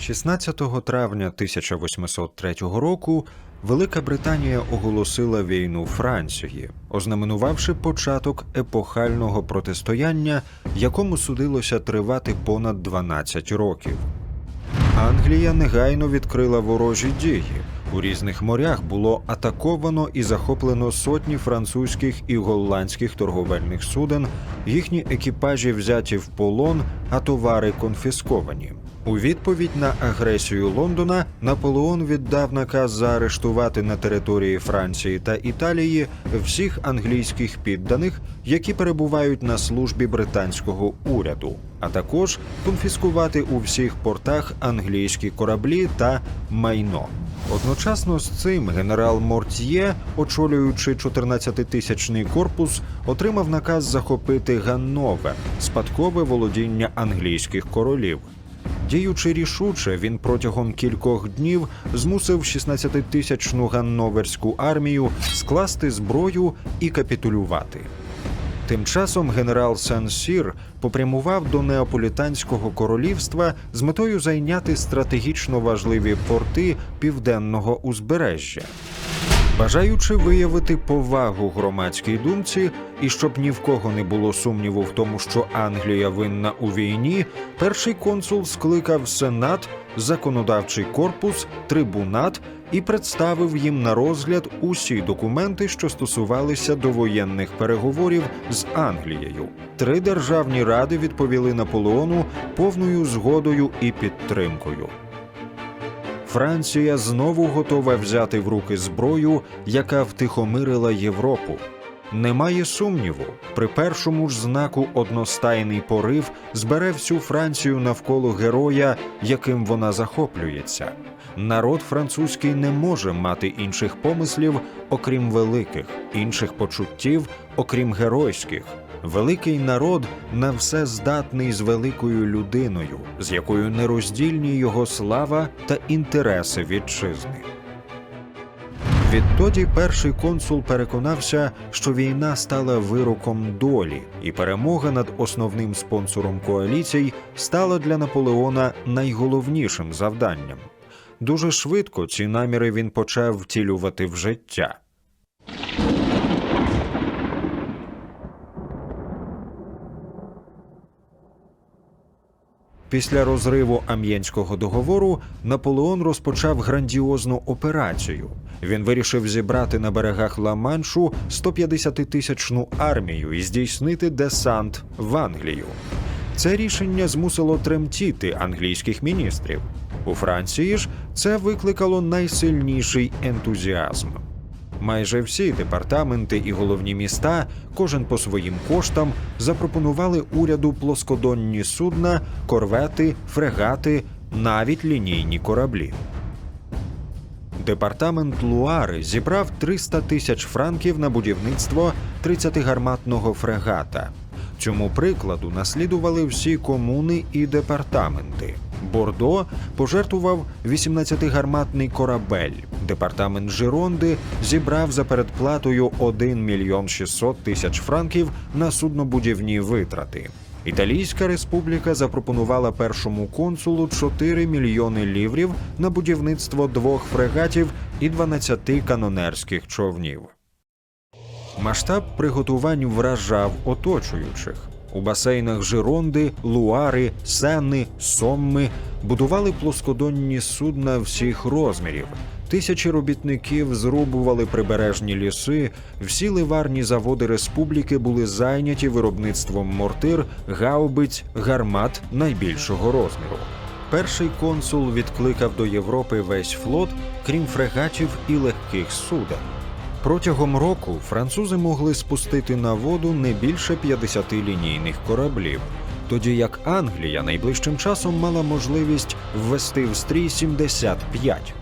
16 травня 1803 року Велика Британія оголосила війну Франції, ознаменувавши початок епохального протистояння, якому судилося тривати понад 12 років. Англія негайно відкрила ворожі дії. У різних морях було атаковано і захоплено сотні французьких і голландських торговельних суден, їхні екіпажі взяті в полон, а товари конфісковані. У відповідь на агресію Лондона Наполеон віддав наказ заарештувати на території Франції та Італії всіх англійських підданих, які перебувають на службі британського уряду, а також конфіскувати у всіх портах англійські кораблі та майно. Одночасно з цим генерал Мортьє, очолюючи 14-тисячний корпус, отримав наказ захопити Ганновер, спадкове володіння англійських королів. Діючи рішуче, він протягом кількох днів змусив 16-тисячну ганноверську армію скласти зброю і капітулювати. Тим часом генерал Сен-Сір попрямував до Неаполітанського королівства з метою зайняти стратегічно важливі порти південного узбережжя. Бажаючи виявити повагу громадській думці, і щоб ні в кого не було сумніву в тому, що Англія винна у війні, перший консул скликав сенат, законодавчий корпус, трибунат і представив їм на розгляд усі документи, що стосувалися довоєнних переговорів з Англією. Три державні ради відповіли Наполеону повною згодою і підтримкою. Франція знову готова взяти в руки зброю, яка втихомирила Європу. Немає сумніву, при першому ж знаку одностайний порив збере всю Францію навколо героя, яким вона захоплюється. Народ французький не може мати інших помислів, окрім великих, інших почуттів, окрім геройських. Великий народ на все здатний з великою людиною, з якою нероздільні його слава та інтереси вітчизни. Відтоді перший консул переконався, що війна стала вироком долі, і перемога над основним спонсором коаліцій стала для Наполеона найголовнішим завданням. Дуже швидко ці наміри він почав втілювати в життя. Після розриву Ам'єнського договору Наполеон розпочав грандіозну операцію. Він вирішив зібрати на берегах Ла-Маншу 150-тисячну армію і здійснити десант в Англію. Це рішення змусило тремтіти англійських міністрів. У Франції ж це викликало найсильніший ентузіазм. Майже всі департаменти і головні міста, кожен по своїм коштам, запропонували уряду плоскодонні судна, корвети, фрегати, навіть лінійні кораблі. Департамент Луари зібрав 300 тисяч франків на будівництво 30-гарматного фрегата. Цьому прикладу наслідували всі комуни і департаменти. Бордо пожертвував 18-гарматний корабель. Департамент Жиронди зібрав за передплатою 1 мільйон 600 тисяч франків на суднобудівні витрати. Італійська республіка запропонувала першому консулу 4 мільйони ліврів на будівництво двох фрегатів і 12 канонерських човнів. Масштаб приготувань вражав оточуючих. У басейнах Жиронди, Луари, Сенни, Сомми будували плоскодонні судна всіх розмірів. Тисячі робітників зрубували прибережні ліси. Всі ливарні заводи республіки були зайняті виробництвом мортир, гаубиць, гармат найбільшого розміру. Перший консул відкликав до Європи весь флот, крім фрегатів і легких суден. Протягом року французи могли спустити на воду не більше 50 лінійних кораблів, тоді як Англія найближчим часом мала можливість ввести в стрій 75.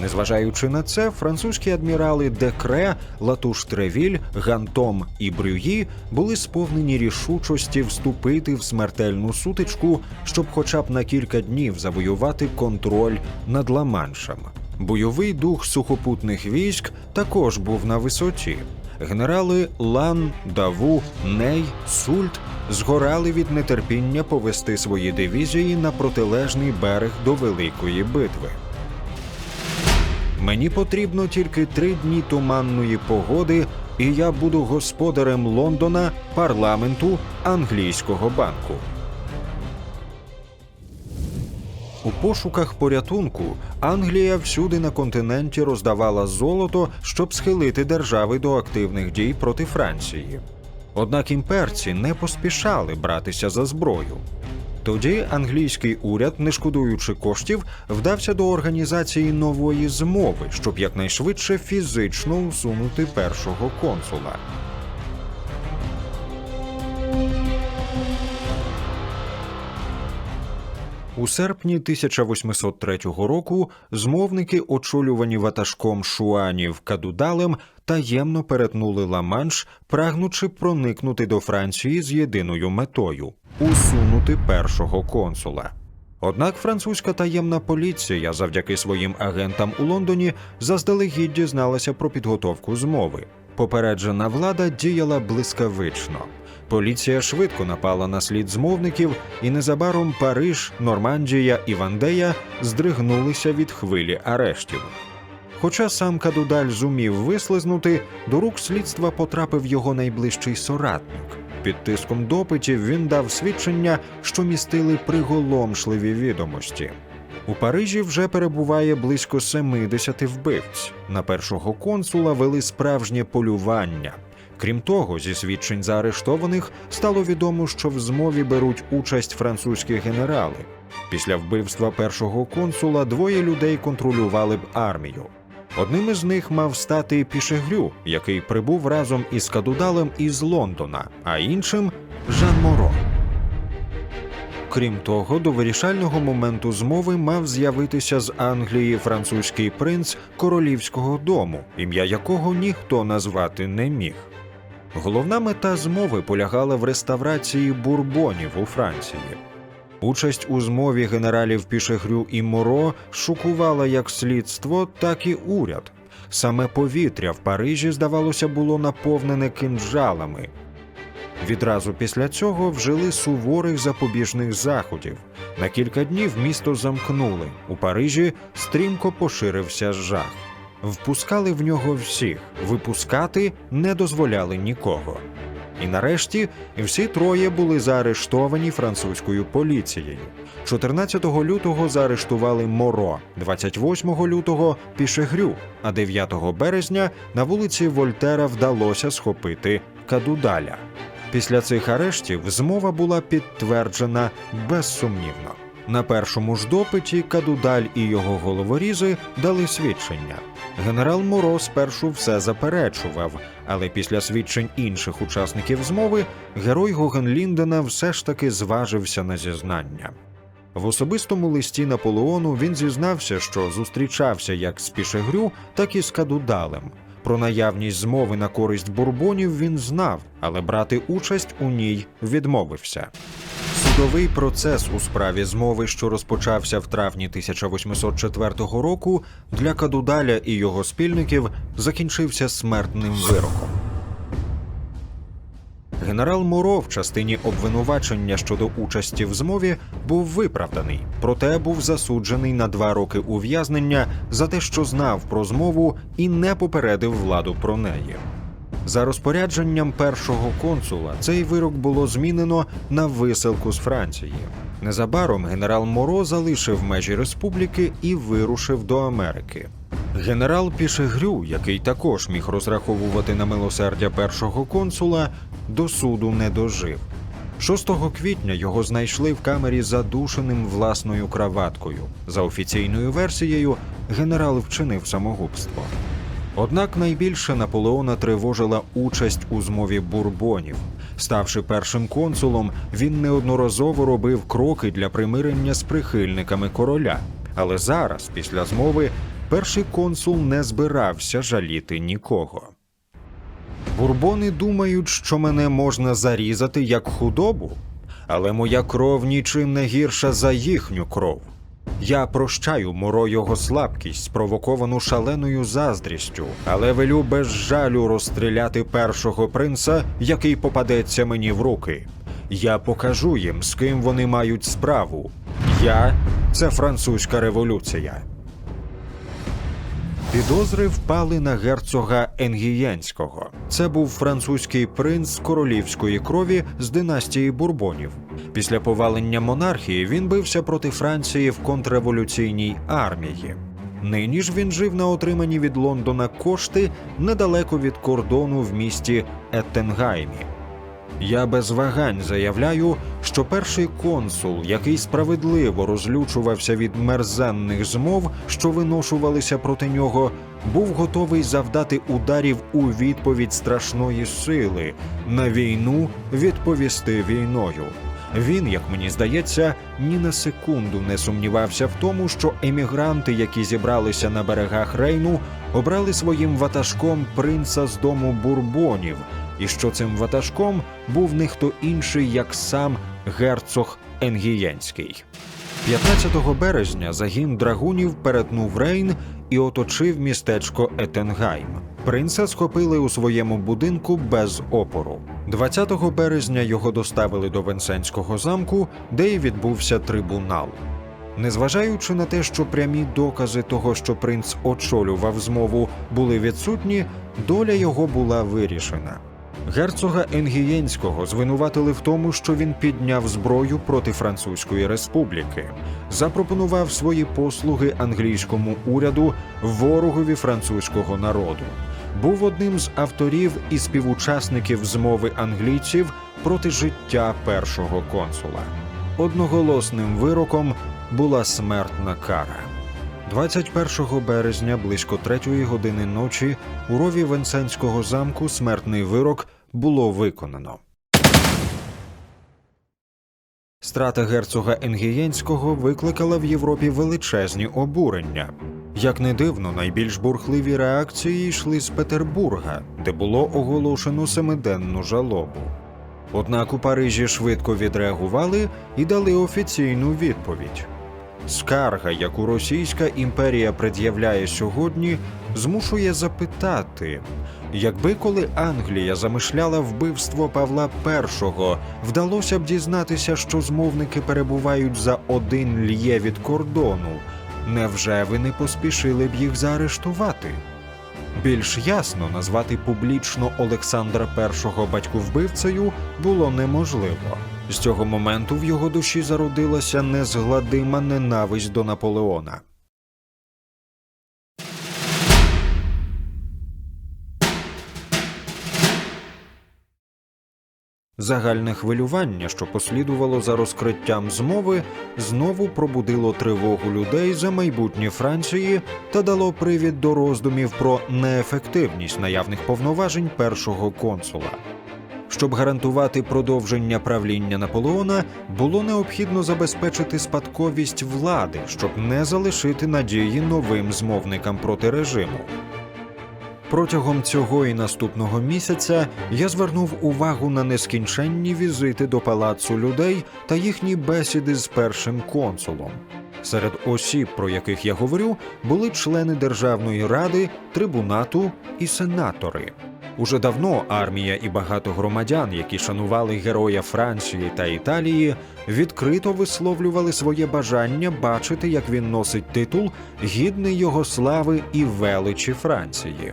Незважаючи на це, французькі адмірали Декре, Латуш Тревіль, Гантом і Брюї були сповнені рішучості вступити в смертельну сутичку, щоб хоча б на кілька днів завоювати контроль над Ла-Маншем. Бойовий дух сухопутних військ також був на висоті. генерали Лан, Даву, Ней, Сульт згорали від нетерпіння повести свої дивізії на протилежний берег до Великої битви. Мені потрібно тільки три дні туманної погоди, і я буду господарем Лондона, парламенту, англійського банку. У пошуках порятунку Англія всюди на континенті роздавала золото, щоб схилити держави до активних дій проти Франції. Однак імперці не поспішали братися за зброю. Тоді англійський уряд, не шкодуючи коштів, вдався до організації нової змови, щоб якнайшвидше фізично усунути першого консула. У серпні 1803 року змовники, очолювані ватажком шуанів Кадудалем, таємно перетнули Ла-Манш, прагнучи проникнути до Франції з єдиною метою усунути першого консула. Однак французька таємна поліція, завдяки своїм агентам у Лондоні, заздалегідь дізналася про підготовку змови. Попереджена влада діяла блискавично. Поліція швидко напала на слід змовників, і незабаром Париж, Нормандія і Вандея здригнулися від хвилі арештів. Хоча сам Кадудаль зумів вислизнути, до рук слідства потрапив його найближчий соратник. Під тиском допитів він дав свідчення, що містили приголомшливі відомості. У Парижі вже перебуває близько 70 вбивць. На першого консула вели справжнє полювання. Крім того, зі свідчень заарештованих стало відомо, що в змові беруть участь французькі генерали. Після вбивства першого консула двоє людей контролювали б армію. Одним із них мав стати Пішегрю, який прибув разом із Кадудалем із Лондона, а іншим Жан Моро. Крім того, до вирішального моменту змови мав з'явитися з Англії французький принц королівського дому, ім'я якого ніхто назвати не міг. Головна мета змови полягала в реставрації бурбонів у Франції. Участь у змові генералів Пішегрю і Моро шокувала як слідство, так і уряд. Саме повітря в Парижі, здавалося, було наповнене кинджалами. Відразу після цього вжили суворих запобіжних заходів. На кілька днів місто замкнули. У Парижі стрімко поширився жах. Впускали в нього всіх, випускати не дозволяли нікого. І нарешті всі троє були заарештовані французькою поліцією. 14 лютого заарештували Моро, 28 лютого Пішегрю, а 9 березня на вулиці Вольтера вдалося схопити Кадудаля. Після цих арештів змова була підтверджена безсумнівно. На першому ж допиті Кадудаль і його головорізи дали свідчення. Генерал Моро спершу все заперечував, але після свідчень інших учасників змови герой Гогенліндена все ж таки зважився на зізнання. В особистому листі Наполеону він зізнався, що зустрічався як з Пішегрю, так і з Кадудалем. Про наявність змови на користь бурбонів він знав, але брати участь у ній відмовився. Судовий процес у справі змови, що розпочався в травні 1804 року, для Кадудаля і його спільників закінчився смертним вироком. Генерал Моро в частині обвинувачення щодо участі в змові був виправданий, проте був засуджений на два роки ув'язнення за те, що знав про змову і не попередив владу про неї. За розпорядженням першого консула цей вирок було змінено на виселку з Франції. Незабаром генерал Моро залишив межі республіки і вирушив до Америки. Генерал Пішегрю, який також міг розраховувати на милосердя першого консула, до суду не дожив. 6 квітня його знайшли в камері задушеним власною краваткою. За офіційною версією, генерал вчинив самогубство. Однак найбільше Наполеона тривожила участь у змові бурбонів. Ставши першим консулом, він неодноразово робив кроки для примирення з прихильниками короля. Але зараз, після змови, перший консул не збирався жаліти нікого. Бурбони думають, що мене можна зарізати як худобу, але моя кров нічим не гірша за їхню кров. Я прощаю Моро його слабкість, спровоковану шаленою заздрістю, але велю без жалю розстріляти першого принца, який попадеться мені в руки. Я покажу їм, з ким вони мають справу. Я це французька революція. Підозри впали на герцога Енгієнського. Це був французький принц королівської крові з династії Бурбонів. Після повалення монархії він бився проти Франції в контрреволюційній армії. Нині ж він жив на отримані від Лондона кошти недалеко від кордону в місті Еттенгаймі. Я без вагань заявляю, що перший консул, який справедливо розлючувався від мерзенних змов, що виношувалися проти нього, був готовий завдати ударів у відповідь страшної сили на війну відповісти війною. Він, як мені здається, ні на секунду не сумнівався в тому, що емігранти, які зібралися на берегах Рейну, обрали своїм ватажком принца з дому бурбонів, і що цим ватажком був не хто інший, як сам герцог Енгієнський. 15 березня загін драгунів перетнув Рейн і оточив містечко Етенгайм. Принца схопили у своєму будинку без опору. 20 березня його доставили до Венсенського замку, де й відбувся трибунал. Незважаючи на те, що прямі докази того, що принц очолював змову, були відсутні, доля його була вирішена. Герцога Енгієнського звинуватили в тому, що він підняв зброю проти Французької республіки, запропонував свої послуги англійському уряду ворогові французького народу. Був одним з авторів і співучасників змови англійців проти життя першого консула. Одноголосним вироком була смертна кара. 21 березня близько 3 години ночі у рові Венсенського замку смертний вирок було виконано. Страта герцога Енгієнського викликала в Європі величезні обурення. Як не дивно, найбільш бурхливі реакції йшли з Петербурга, де було оголошено семиденну жалобу. Однак у Парижі швидко відреагували і дали офіційну відповідь. Скарга, яку Російська імперія пред'являє сьогодні, змушує запитати, якби коли Англія замишляла вбивство Павла І, вдалося б дізнатися, що змовники перебувають за один льє від кордону, невже ви не поспішили б їх заарештувати? Більш ясно назвати публічно Олександра І батьківбивцею було неможливо. З цього моменту в його душі зародилася незгладима ненависть до Наполеона. Загальне хвилювання, що послідувало за розкриттям змови, знову пробудило тривогу людей за майбутнє Франції та дало привід до роздумів про неефективність наявних повноважень першого консула. Щоб гарантувати продовження правління Наполеона, було необхідно забезпечити спадковість влади, щоб не залишити надії новим змовникам проти режиму. Протягом цього і наступного місяця я звернув увагу на нескінченні візити до палацу людей та їхні бесіди з першим консулом. Серед осіб, про яких я говорю, були члени Державної ради, трибунату і сенатори. Уже давно армія і багато громадян, які шанували героя Франції та Італії, відкрито висловлювали своє бажання бачити, як він носить титул гідний його слави і величі Франції.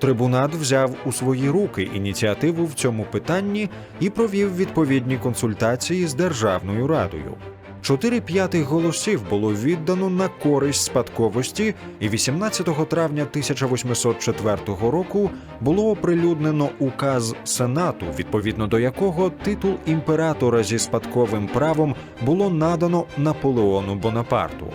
Трибунат взяв у свої руки ініціативу в цьому питанні і провів відповідні консультації з Державною радою. Чотири п'ятих голосів було віддано на користь спадковості, і 18 травня 1804 року було оприлюднено указ Сенату, відповідно до якого титул імператора зі спадковим правом було надано Наполеону Бонапарту.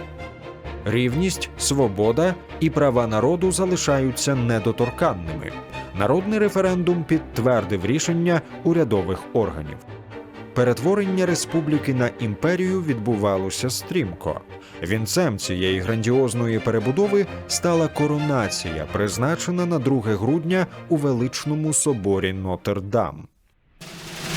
Рівність, свобода і права народу залишаються недоторканними. Народний референдум підтвердив рішення урядових органів. Перетворення республіки на імперію відбувалося стрімко. Вінцем цієї грандіозної перебудови стала коронація, призначена на 2 грудня у величному соборі Нотр-Дам.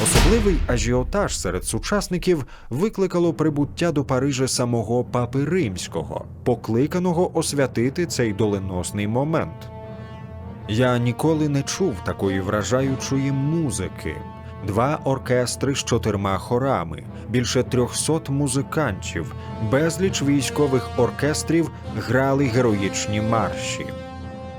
Особливий ажіотаж серед сучасників викликало прибуття до Парижа самого папи римського, покликаного освятити цей доленосний момент. Я ніколи не чув такої вражаючої музики. Два оркестри з чотирма хорами, більше трьохсот музикантів, безліч військових оркестрів грали героїчні марші.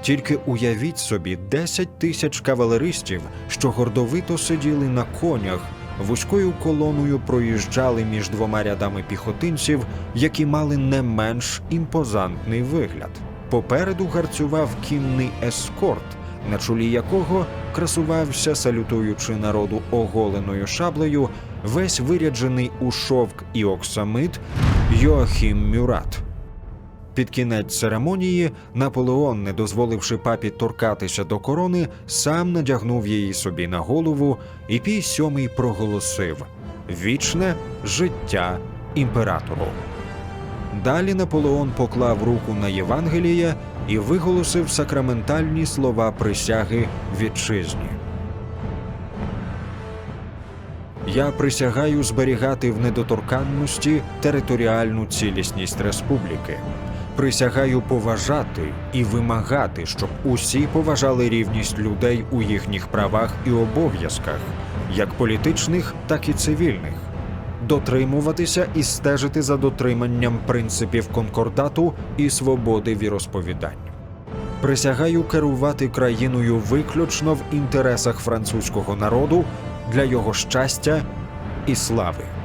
Тільки уявіть собі 10 тисяч кавалеристів, що гордовито сиділи на конях, вузькою колоною проїжджали між двома рядами піхотинців, які мали не менш імпозантний вигляд. Попереду гарцював кінний ескорт, на чолі якого красувався, салютуючи народу оголеною шаблею, весь виряджений у шовк і оксамит Йоахім Мюрат. Під кінець церемонії Наполеон, не дозволивши папі торкатися до корони, сам надягнув її собі на голову, і Пій сьомий проголосив Вічне життя імператору. Далі Наполеон поклав руку на Євангеліє і виголосив сакраментальні слова присяги вітчизні. Я присягаю зберігати в недоторканності територіальну цілісність республіки. Присягаю поважати і вимагати, щоб усі поважали рівність людей у їхніх правах і обов'язках, як політичних, так і цивільних, дотримуватися і стежити за дотриманням принципів конкордату і свободи віросповідань. Присягаю керувати країною виключно в інтересах французького народу для його щастя і слави.